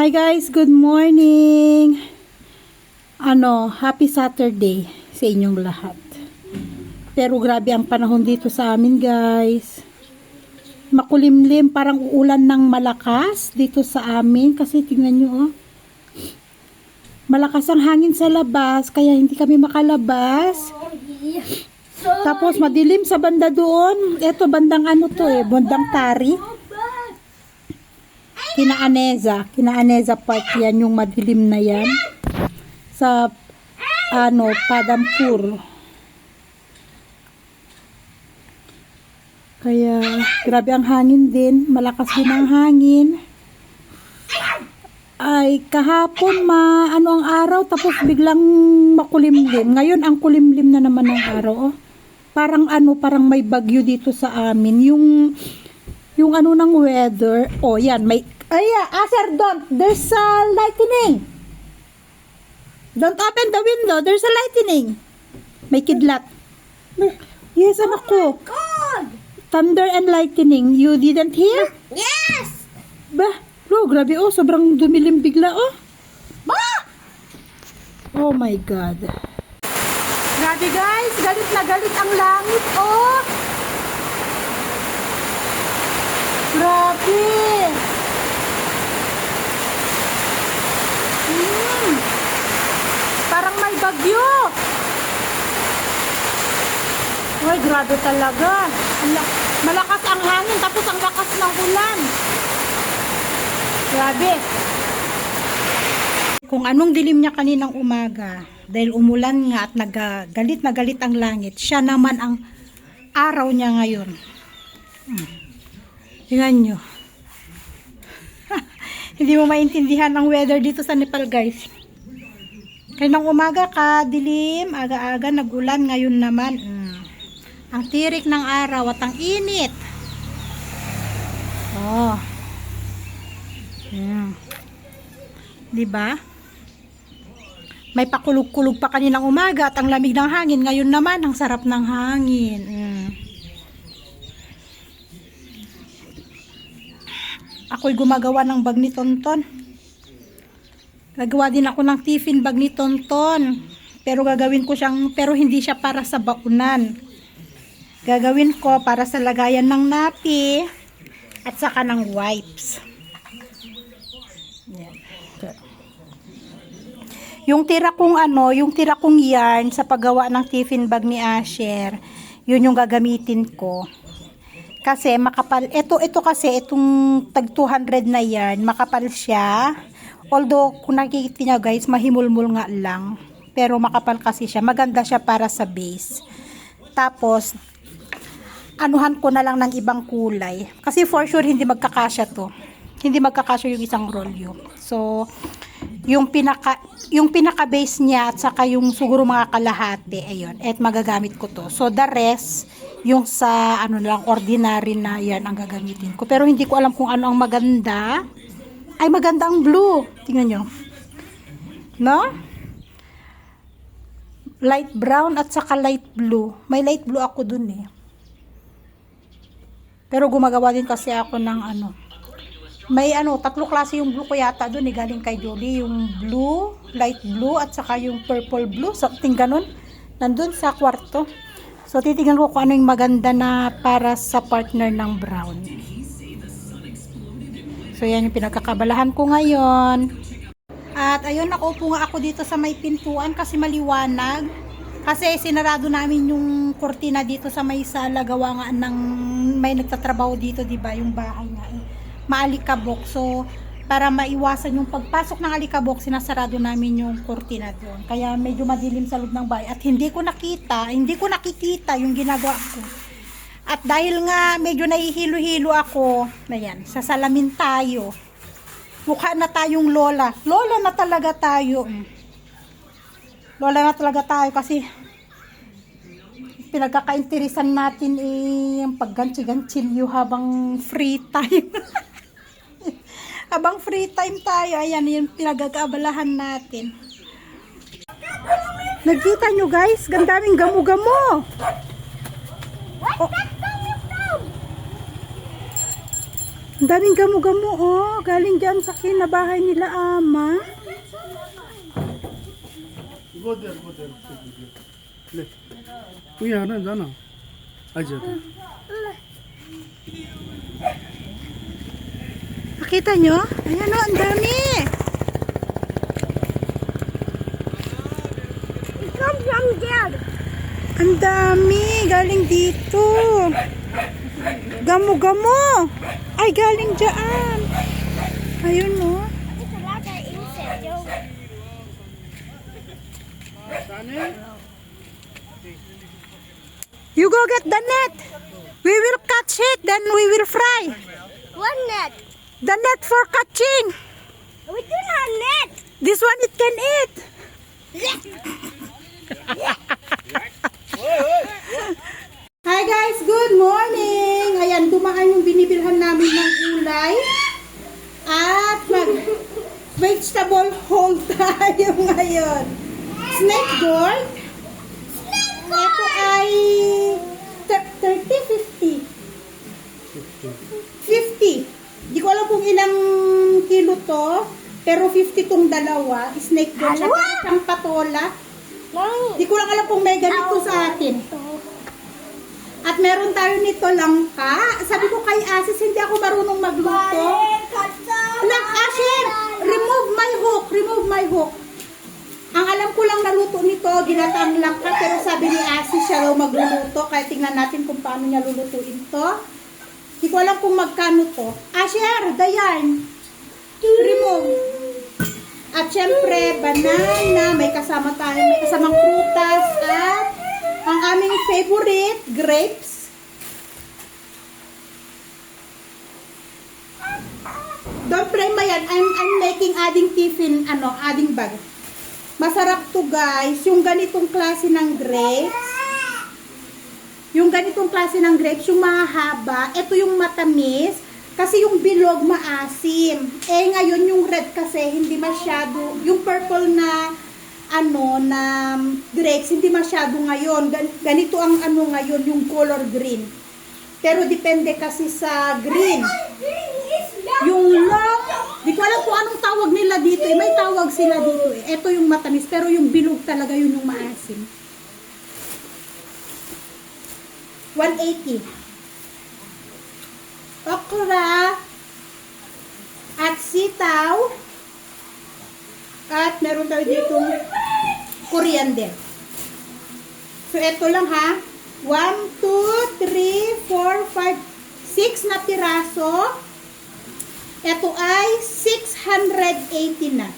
Hi guys, good morning. Ano, happy Saturday sa inyong lahat. Pero grabe ang panahon dito sa amin guys. Makulimlim, parang uulan ng malakas dito sa amin. Kasi tingnan nyo oh. Malakas ang hangin sa labas, kaya hindi kami makalabas. Tapos madilim sa banda doon. Ito bandang ano to eh, bandang tari. Kinaaneza, Kinaaneza Park yan, yung madilim na yan. Sa, ano, Padampur. Kaya, grabe ang hangin din. Malakas din ang hangin. Ay, kahapon ma, ano ang araw, tapos biglang makulimlim. Ngayon, ang kulimlim na naman ng araw, oh. Parang ano, parang may bagyo dito sa amin. Yung, yung ano ng weather, oh yan, may, ay, ah, sir, don't, there's a lightning. Don't open the window, there's a lightning. May kidlat. Yes, anak ko. God! Thunder and lightning, you didn't hear? Yes! Bah, lo, grabe oh, sobrang dumilim bigla oh. Ba! Oh my God. Grabe guys, galit na galit ang langit oh. Grabe. Hmm. Parang may bagyo. Uy, grabe talaga. Malakas ang hangin, tapos ang lakas ng ulan. Grabe. Kung anong dilim niya kaninang umaga, dahil umulan nga at nagagalit na galit ang langit, siya naman ang araw niya ngayon. Hmm. Tingnan nyo. Hindi mo maintindihan ang weather dito sa Nepal, guys. Kaninang umaga ka, dilim, aga-aga, nagulan, ngayon naman. hmm, Ang tirik ng araw at ang init. Oh. Hmm. 'Di ba? May pakulog-kulog pa kaninang umaga at ang lamig ng hangin. Ngayon naman, ang sarap ng hangin. Mm. Ako'y gumagawa ng bag ni Tonton. Gagawa din ako ng tiffin bag ni Tonton. Pero gagawin ko siyang, pero hindi siya para sa baunan. Gagawin ko para sa lagayan ng napi at saka ng wipes. Yan. Yung tira kong ano, yung tira kong yarn sa paggawa ng tiffin bag ni Asher, yun yung gagamitin ko. Kasi makapal, ito, ito kasi, itong tag 200 na yarn, makapal siya. Although, kung nakikita niyo guys, mahimulmul nga lang. Pero makapal kasi siya. Maganda siya para sa base. Tapos, anuhan ko na lang ng ibang kulay. Kasi for sure, hindi magkakasya to. Hindi magkakasya yung isang rolyo. So, yung pinaka yung pinaka base niya at saka yung siguro mga kalahati ayun at magagamit ko to. So the rest yung sa ano lang ordinary na yan ang gagamitin ko. Pero hindi ko alam kung ano ang maganda. Ay maganda ang blue. Tingnan nyo. No? Light brown at saka light blue. May light blue ako dun eh. Pero gumagawa din kasi ako ng ano may ano, tatlo klase yung blue ko yata doon eh, galing kay Jolie. Yung blue, light blue, at saka yung purple blue, something ganun. Nandun sa kwarto. So, titignan ko kung ano yung maganda na para sa partner ng brown. So, yan yung pinagkakabalahan ko ngayon. At ayun, nakaupo nga ako dito sa may pintuan kasi maliwanag. Kasi sinarado namin yung kortina dito sa may sala gawa nga ng may nagtatrabaho dito, 'di ba, yung bahay nga. Maalikabok. So, para maiwasan yung pagpasok ng alikabok, sinasarado namin yung kurtina doon. Kaya medyo madilim sa loob ng bahay. At hindi ko nakita, hindi ko nakikita yung ginagawa ko. At dahil nga medyo nahihilo-hilo ako, ayan, sa salamin tayo. Mukha na tayong lola. Lola na talaga tayo. Lola na talaga tayo kasi pinagkakainteresan natin eh, yung pagganchi-ganchilyo habang free time. Abang free time tayo. Ayan, yung pinagkakaabalahan natin. Nagkita nyo guys, gandaming gamo-gamo. Oh. Ang daming gamo-gamo oh. Galing dyan sa kinabahay nila ama. Go there, go there. Uy, ano, ano? ano? Ajay. Nakita nyo? Ayan, oh, ang dami. It comes from there. Ang dami. Galing dito. Gamo-gamo. Ay, galing dyan. Ayun, oh. It's a lot of insects. yo. You go get the net. We will catch it, then we will fry. What net? The net for catching. We do not net. This one it can eat. Hi guys, good morning. Ayan, dumaan yung binibilhan namin ng gulay. At mag vegetable haul tayo ngayon. Snake gourd. Snake gourd. Ito ay 35 kung ilang kilo to. Pero 50 tong dalawa. Snake gourd. Dalawa? At isang patola. No. Di ko lang alam kung may ganito sa atin. At meron tayo nito langka. Sabi ko kay Asis, hindi ako marunong magluto. Anak, Asher, remove my hook, remove my hook. Ang alam ko lang naluto nito, ginatang langka, pero sabi ni Asis siya raw magluluto. Kaya tingnan natin kung paano niya lulutuin to. Hindi ko alam kung magkano to. Asher, Dayan, remove. At syempre, banana, may kasama tayo, may kasamang prutas, at ang aming favorite, grapes. Don't play mo yan. I'm, I'm making adding tiffin, ano, adding bag. Masarap to guys. Yung ganitong klase ng grapes. Yung ganitong klase ng grapes, yung mahaba. Ito yung matamis. Kasi yung bilog maasim. Eh ngayon yung red kasi hindi masyado. Yung purple na ano na grapes hindi masyado ngayon. Gan- Ganito ang ano ngayon yung color green. Pero depende kasi sa green. Yung long, di ko alam kung anong tawag nila dito eh. May tawag sila dito eh. Ito yung matamis, pero yung bilog talaga yun yung maasim. 180. Okra. At sitaw. At meron tayo dito coriander. So, ito lang ha. 1, 2, 3, 4, 5, 6 na piraso. Ito ay 680 na.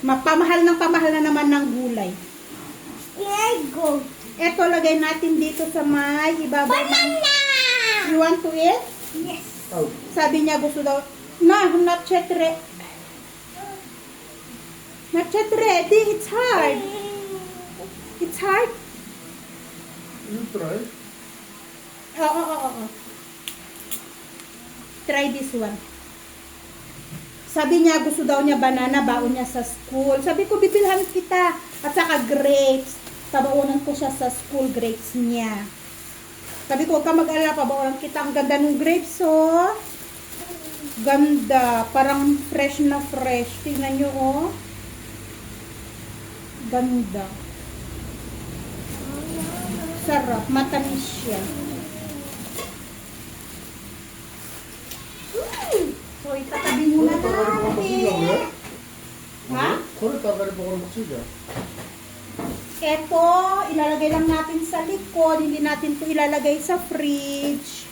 Mapamahal ng pamahal na naman ng gulay. Here go. Ito lagay natin dito sa may ibabaw. Banana. You want to eat? Yes. आओ Sabi niya gusto daw, No, not yet ready. Not yet ready. It's hard. It's hard. you try Oo, oo, oo, oo. Try this one. Sabi niya, gusto daw niya banana, baon niya sa school. Sabi ko, bibilhan kita. At saka grapes tabaunan ko siya sa school grapes niya. Sabi ko, ka mag-alala, pabaunan kita. Ang ganda ng grapes, oh. Ganda. Parang fresh na fresh. Tingnan nyo, oh. Ganda. Sarap. Matamis siya. So, itatabi muna natin. Ha? Kung nagkakaroon ako ng maksudya. Ito, ilalagay lang natin sa likod. Hindi natin to ilalagay sa fridge.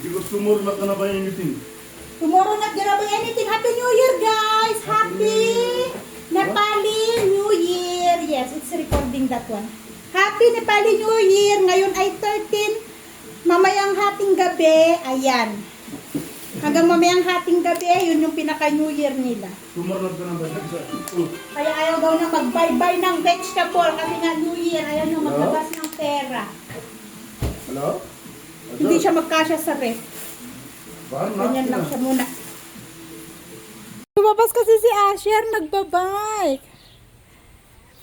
because tomorrow not gonna buy anything Tomorrow not gonna be anything. Happy New Year, guys! Happy Nepali New Year! Yes, it's recording that one. Happy Nepali New Year! Ngayon ay 13. Mamayang hating gabi. Ayan. Hanggang mamayang hating gabi eh, yun yung pinaka New Year nila. Tumarap ka ng oh. Kaya ayaw daw na mag-bye-bye ng vegetable kasi nga New Year, ayaw na maglabas ng pera. Hello? Hindi siya magkasya sa ref. Ganyan lang siya muna. Lumabas kasi si Asher, nagbabike.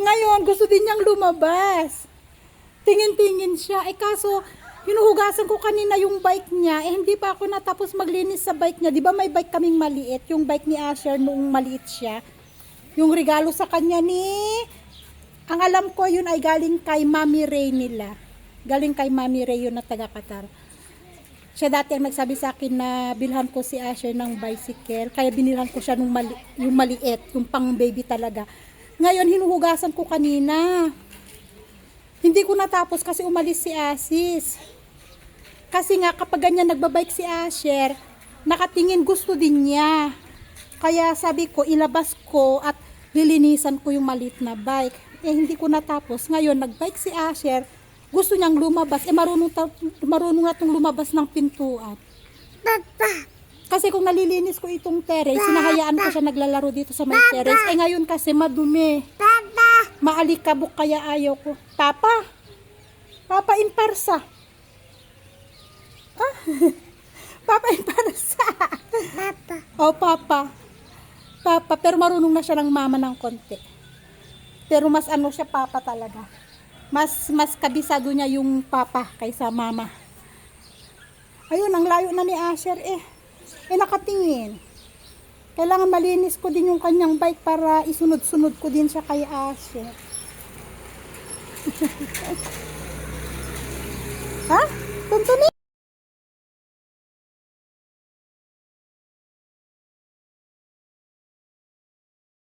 Ngayon, gusto din niyang lumabas. Tingin-tingin siya. Eh kaso, Hinuhugasan ko kanina yung bike niya. Eh, hindi pa ako natapos maglinis sa bike niya. Di ba may bike kaming maliit? Yung bike ni Asher noong maliit siya. Yung regalo sa kanya ni... Ang alam ko yun ay galing kay Mami Ray nila. Galing kay Mami Ray yun na taga Qatar. Siya dati ang nagsabi sa akin na bilhan ko si Asher ng bicycle. Kaya binilhan ko siya nung mali, yung maliit, yung pang baby talaga. Ngayon, hinuhugasan ko kanina. Hindi ko natapos kasi umalis si Asis. Kasi nga kapag ganyan nagbabike si Asher, nakatingin gusto din niya. Kaya sabi ko, ilabas ko at lilinisan ko yung malit na bike. Eh hindi ko natapos. Ngayon, nagbike si Asher, gusto niyang lumabas. Eh marunong, ta- marunong na itong lumabas ng pintuan. Papa. Kasi kung nalilinis ko itong terrace, sinahayaan ko siya naglalaro dito sa may terrace. Eh ngayon kasi madumi. Papa. Maalikabok kaya ayaw ko. Papa! Papa in parsa. Ah? Papa in parsa. Papa. oh, Papa. Papa, pero marunong na siya ng mama ng konti. Pero mas ano siya, Papa talaga. Mas, mas kabisado niya yung Papa kaysa mama. Ayun, ang layo na ni Asher eh. Eh, nakatingin. Kailangan malinis ko din yung kanyang bike para isunod-sunod ko din siya kay Asher. ha? Tuntuni?